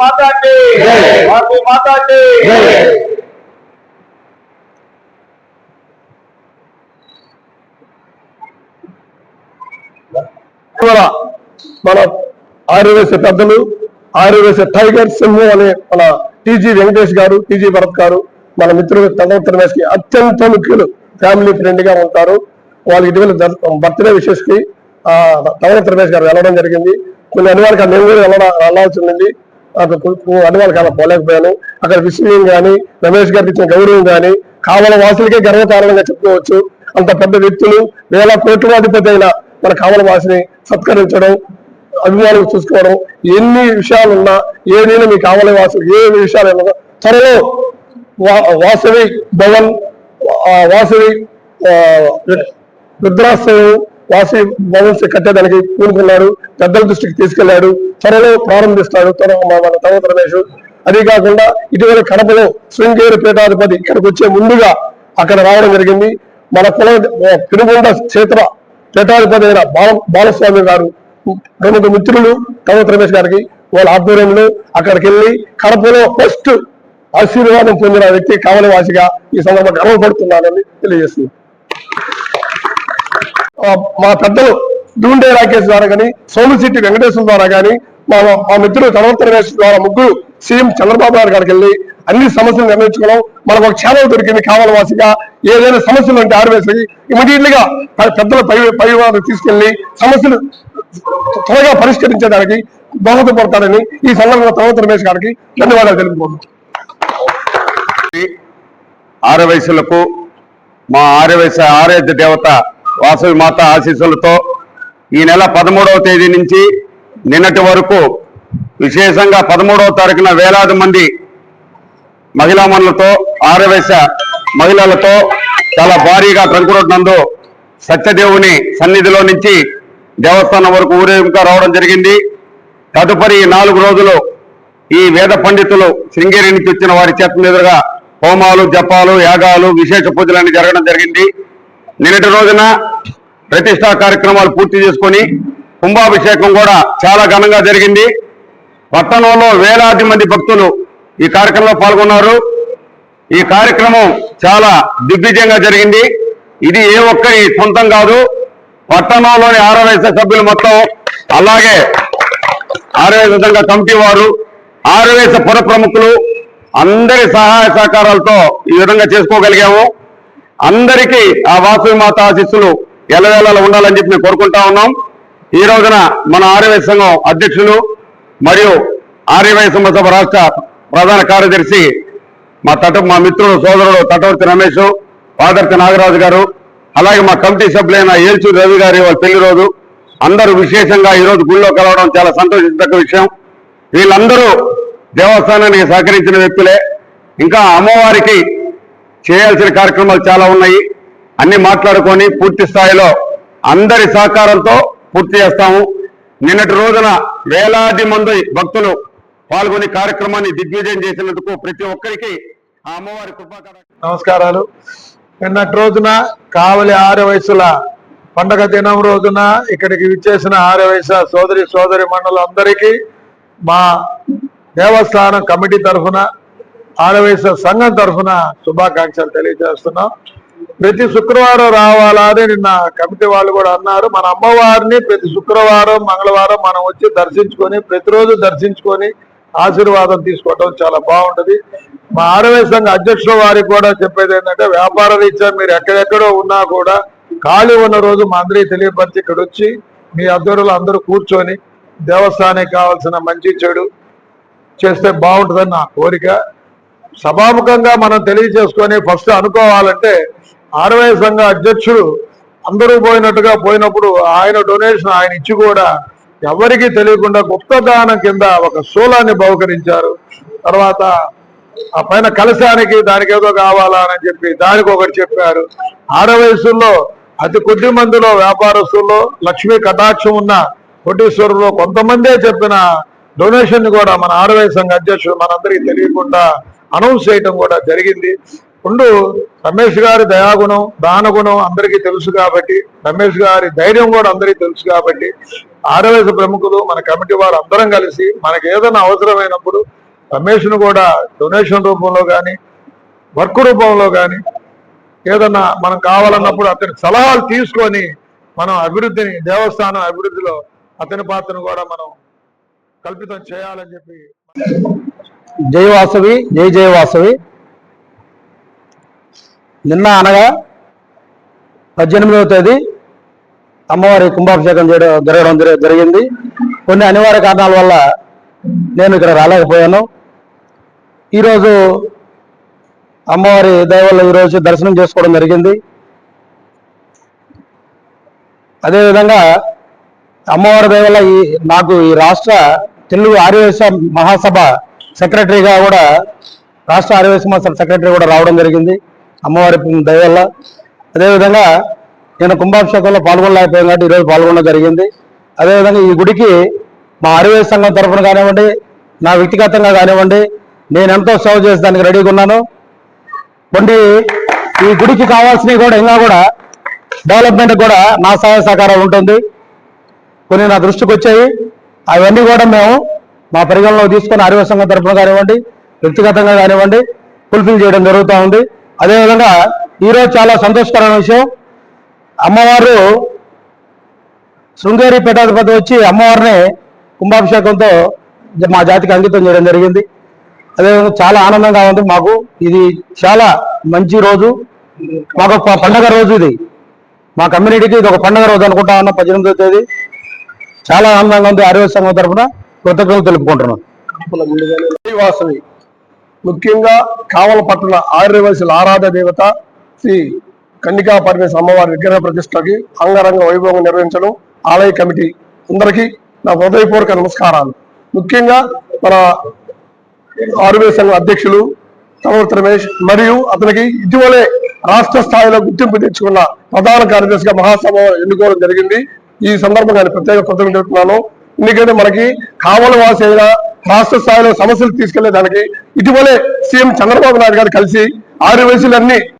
మాతాండి మాతాండి మన ఆరవ శతాబ్దంలో ఆర్యవేశ టైగర్ సింహం అనే మన టీజీ వెంకటేష్ గారు టీజీ భరత్ గారు మన మిత్రులు తదవంత కి అత్యంత ముఖ్యులు ఫ్యామిలీ ఫ్రెండ్గా ఉంటారు. వాళ్ళు ఇటీవల బర్త్డే విషెస్కి ఆ తదవంత గారు వెళ్ళడం జరిగింది. కొన్ని అనివార్య నేను కూడా వెళ్ళడం వెళ్ళాల్సి ఉండింది. అక్కడ అనివార్య కాలం పోలేకపోయాను. అక్కడ విషయం కానీ రమేష్ గారికి ఇచ్చిన గౌరవం కానీ కావల వాసులకే గర్వకారణంగా చెప్పుకోవచ్చు. అంత పెద్ద వ్యక్తులు వేల కోట్ల అధిపతి అయిన మన కావల వాసిని సత్కరించడం అభిమానులు చూసుకోవడం ఎన్ని విషయాలు ఉన్నా ఏదైనా మీ కావాలి వాసు ఏ విషయాలు ఉన్నా త్వరలో వాసవి భవన్ వాసవి ఆ, రుద్రాశ్రయం వాసవి భవన్స్ కట్టేదానికి పూనుకున్నాడు పెద్దల దృష్టికి తీసుకెళ్ళాడు త్వరలో ప్రారంభిస్తాడు త్వర మన తర్వాత రమేష్. అదే కాకుండా ఇటీవల కడపలో శృంగేరి పీఠాధిపతి ఇక్కడికి వచ్చే ముందుగా అక్కడ రావడం జరిగింది. మన కుల తిరుగొండ క్షేత్ర పీఠాధిపతి అయిన బాల బాలస్వామి గారు ప్రముఖ మిత్రులు తర్వాత రమేష్ గారికి వాళ్ళ ఆధ్వర్యంలో అక్కడికి వెళ్ళి కడపలో ఫస్ట్ ఆశీర్వాదం పొందిన వ్యక్తి కావలవాసిగా ఈ సందర్భంగా గర్వపడుతున్నానని తెలియజేస్తుంది. మా పెద్దలు దూండే రాకేష్ ద్వారా కానీ సోమశెట్టి వెంకటేశ్వర ద్వారా కానీ మా మా మిత్రులు తర్వాత రమేష్ ద్వారా ముగ్గురు సీఎం చంద్రబాబు నాయుడు గారికి వెళ్ళి అన్ని సమస్యలు నిర్ణయించుకోవడం మనకు ఒక ఛానల్ దొరికింది కావలవాసిగా ఏదైనా సమస్యలు ఉంటే ఆర్వేసి ఇమీడియట్గా పెద్దల పై పై తీసుకెళ్ళి సమస్యలు త్వరగా పరిష్కరించడానికి దోహదపడతారని ఈ సందర్భంగా తర్వాత రమేష్ గారికి ధన్యవాదాలు తెలుపుకుంటున్నాను ఆరవయసులకు మా ఆరవయస ఆరాధ్య దేవత వాసవి మాత ఆశీస్సులతో ఈ నెల పదమూడవ తేదీ నుంచి నిన్నటి వరకు విశేషంగా పదమూడవ తారీఖున వేలాది మంది మహిళా మనులతో ఆరవయస మహిళలతో చాలా భారీగా ట్రంక్ నందు సత్యదేవుని సన్నిధిలో నుంచి దేవస్థానం వరకు ఊరేగింపుగా రావడం జరిగింది. తదుపరి నాలుగు రోజులు ఈ వేద పండితులు శృంగేరి నుంచి వచ్చిన వారి చేత మీదుగా హోమాలు జపాలు యాగాలు విశేష పూజలన్నీ జరగడం జరిగింది. నిన్నటి రోజున ప్రతిష్టా కార్యక్రమాలు పూర్తి చేసుకొని కుంభాభిషేకం కూడా చాలా ఘనంగా జరిగింది. పట్టణంలో వేలాది మంది భక్తులు ఈ కార్యక్రమంలో పాల్గొన్నారు. ఈ కార్యక్రమం చాలా దిగ్విజయంగా జరిగింది. ఇది ఏ ఒక్కరి సొంతం కాదు. పట్టణంలోని ఆరవైస సభ్యులు మొత్తం అలాగే ఆరోగ్య సంఘ కమిటీ వారు ఆరవేశ పుర ప్రముఖులు అందరి సహాయ సహకారాలతో ఈ విధంగా చేసుకోగలిగాము. అందరికీ ఆ వాసవి మాత ఆశీస్సులు ఎల్లవేళలా ఉండాలని చెప్పి మేము కోరుకుంటా ఉన్నాం. ఈ రోజున మన ఆర్యవైశ్య సంఘం అధ్యక్షులు మరియు ఆర్యవైశ్య సభ రాష్ట్ర ప్రధాన కార్యదర్శి మా తట మా మిత్రుడు సోదరుడు తటవర్తి రమేష్ పాదర్తి నాగరాజు గారు అలాగే మా కమిటీ సభ్యులైన ఏల్చూరు రవి గారి వాళ్ళ పెళ్ళి రోజు. అందరూ విశేషంగా ఈరోజు గుళ్ళో కలవడం చాలా సంతోషించదగ్గ విషయం. వీళ్ళందరూ దేవస్థానానికి సహకరించిన వ్యక్తులే. ఇంకా అమ్మవారికి చేయాల్సిన కార్యక్రమాలు చాలా ఉన్నాయి. అన్ని మాట్లాడుకొని పూర్తి స్థాయిలో అందరి సహకారంతో పూర్తి చేస్తాము. నిన్నటి రోజున వేలాది మంది భక్తులు పాల్గొని కార్యక్రమాన్ని దిగ్విజయం చేసినందుకు ప్రతి ఒక్కరికి ఆ అమ్మవారి కృపాకర నమస్కారాలు. నిన్నటి రోజున కావలి ఆరు వయసుల పండగ దినం రోజున ఇక్కడికి విచ్చేసిన ఆరు వయసు సోదరి సోదరి మండలందరికీ మా దేవస్థానం కమిటీ తరఫున ఆరవయస సంఘం తరఫున శుభాకాంక్షలు తెలియజేస్తున్నాం. ప్రతి శుక్రవారం రావాలా అని నిన్న కమిటీ వాళ్ళు కూడా అన్నారు. మన అమ్మవారిని ప్రతి శుక్రవారం మంగళవారం మనం వచ్చి దర్శించుకొని ప్రతిరోజు దర్శించుకొని ఆశీర్వాదం తీసుకోవటం చాలా బాగుంటుంది. మా ఆరవై సంఘ అధ్యక్షుల వారికి కూడా చెప్పేది ఏంటంటే వ్యాపార రీత్యా మీరు ఎక్కడెక్కడో ఉన్నా కూడా ఖాళీ ఉన్న రోజు మా అందరికీ తెలియపరిచి ఇక్కడ వచ్చి మీ అధ్వర్యులు అందరూ కూర్చొని దేవస్థానానికి కావాల్సిన మంచి చెడు చేస్తే బాగుంటుందని నా కోరిక. సభాముఖంగా మనం తెలియజేసుకొని ఫస్ట్ అనుకోవాలంటే ఆర్వై సంఘ అధ్యక్షుడు అందరూ పోయినట్టుగా పోయినప్పుడు ఆయన డొనేషన్ ఆయన ఇచ్చి కూడా ఎవరికీ తెలియకుండా గుప్తదానం కింద ఒక శూలాన్ని బహుకరించారు. తర్వాత ఆ పైన కలశానికి దానికి ఏదో కావాలా అని చెప్పి దానికి ఒకటి చెప్పారు. ఆడవయసుల్లో అతి కొద్ది మందిలో వ్యాపారస్తుల్లో లక్ష్మీ కటాక్షం ఉన్న కోటీశ్వరులో కొంతమందే చెప్పిన డొనేషన్ కూడా మన ఆడవయ సంఘ అధ్యక్షుడు మనందరికీ తెలియకుండా అనౌన్స్ చేయటం కూడా జరిగింది. ముందు రమేష్ గారి దయాగుణం దానగుణం అందరికీ తెలుసు కాబట్టి రమేష్ గారి ధైర్యం కూడా అందరికీ తెలుసు కాబట్టి ఆడవేశ ప్రముఖులు మన కమిటీ వారు అందరం కలిసి మనకి ఏదైనా అవసరమైనప్పుడు రమేష్ను కూడా డొనేషన్ రూపంలో కానీ వర్క్ రూపంలో కానీ ఏదన్నా మనం కావాలన్నప్పుడు అతని సలహాలు తీసుకొని మనం అభివృద్ధిని దేవస్థానం అభివృద్ధిలో అతని పాత్రను కూడా మనం కల్పితం చేయాలని చెప్పి జై వాసవి జై జయ వాసవి. నిన్న అనగా పద్దెనిమిదవ తేదీ అమ్మవారి కుంభాభిషేకం చేయడం జరగడం జరిగింది. కొన్ని అనివార్య కారణాల వల్ల నేను ఇక్కడ రాలేకపోయాను. ఈరోజు అమ్మవారి దయ ఈరోజు దర్శనం చేసుకోవడం జరిగింది. అదేవిధంగా అమ్మవారి దయ ఈ నాకు ఈ రాష్ట్ర తెలుగు ఆర్యవేశ మహాసభ సెక్రటరీగా కూడా రాష్ట్ర ఆర్యవేశ మహాసభ సెక్రటరీ కూడా రావడం జరిగింది అమ్మవారి దయవల్ల అదేవిధంగా నేను కుంభాభిషేకంలో పాల్గొనలేకపోయాను కాబట్టి ఈరోజు పాల్గొనడం జరిగింది. అదేవిధంగా ఈ గుడికి మా ఆర్యవేశ సంఘం తరఫున కానివ్వండి నా వ్యక్తిగతంగా కానివ్వండి నేను ఎంతో సేవ చేసేదానికి రెడీగా ఉన్నాను. కొన్ని ఈ గుడికి కావాల్సినవి కూడా ఇంకా కూడా డెవలప్మెంట్ కూడా నా సహాయ సహకారం ఉంటుంది. కొన్ని నా దృష్టికి వచ్చాయి. అవన్నీ కూడా మేము మా పరిగణలో తీసుకొని ఆరోగ్య సంఘం తరఫున కానివ్వండి వ్యక్తిగతంగా కానివ్వండి ఫుల్ఫిల్ చేయడం జరుగుతూ ఉంది. అదేవిధంగా ఈరోజు చాలా సంతోషకరమైన విషయం. అమ్మవారు శృంగేరి పీఠాధిపతి వచ్చి అమ్మవారిని కుంభాభిషేకంతో మా జాతికి అంకితం చేయడం జరిగింది. అదేవిధంగా చాలా ఆనందంగా ఉంది మాకు. ఇది చాలా మంచి రోజు. మాకు ఒక పండగ రోజు ఇది. మా కమ్యూనిటీకి ఇది ఒక పండగ రోజు అనుకుంటా ఉన్నాం పద్దెనిమిదో తేదీ. చాలా ఆనందంగా ఉంది. ఆరోగ్య సంఘం తరఫున కృతజ్ఞతలు తెలుపుకుంటున్నాను జై ముఖ్యంగా కావలపట్ల పట్టణ ఆర్యవలసిన ఆరాధ దేవత శ్రీ కన్నికా పరమేశ్వర అమ్మవారి విగ్రహ ప్రతిష్టకి అంగరంగ వైభవం నిర్వహించడం ఆలయ కమిటీ అందరికీ నా హృదయపూర్వక నమస్కారాలు. ముఖ్యంగా మన ఆరువే సంఘం అధ్యక్షులు సమర్థ రమేష్ మరియు అతనికి ఇటీవలే రాష్ట్ర స్థాయిలో గుర్తింపు తెచ్చుకున్న ప్రధాన కార్యదర్శిగా మహాసభ ఎన్నుకోవడం జరిగింది. ఈ సందర్భంగా నేను ప్రత్యేక కృతజ్ఞతలు తెలుపుతున్నాను. ఎందుకంటే మనకి కావల వాసి అయిన రాష్ట్ర స్థాయిలో సమస్యలు తీసుకెళ్ళే దానికి ఇటీవలే సీఎం చంద్రబాబు నాయుడు గారు కలిసి ఆరు వయసులన్నీ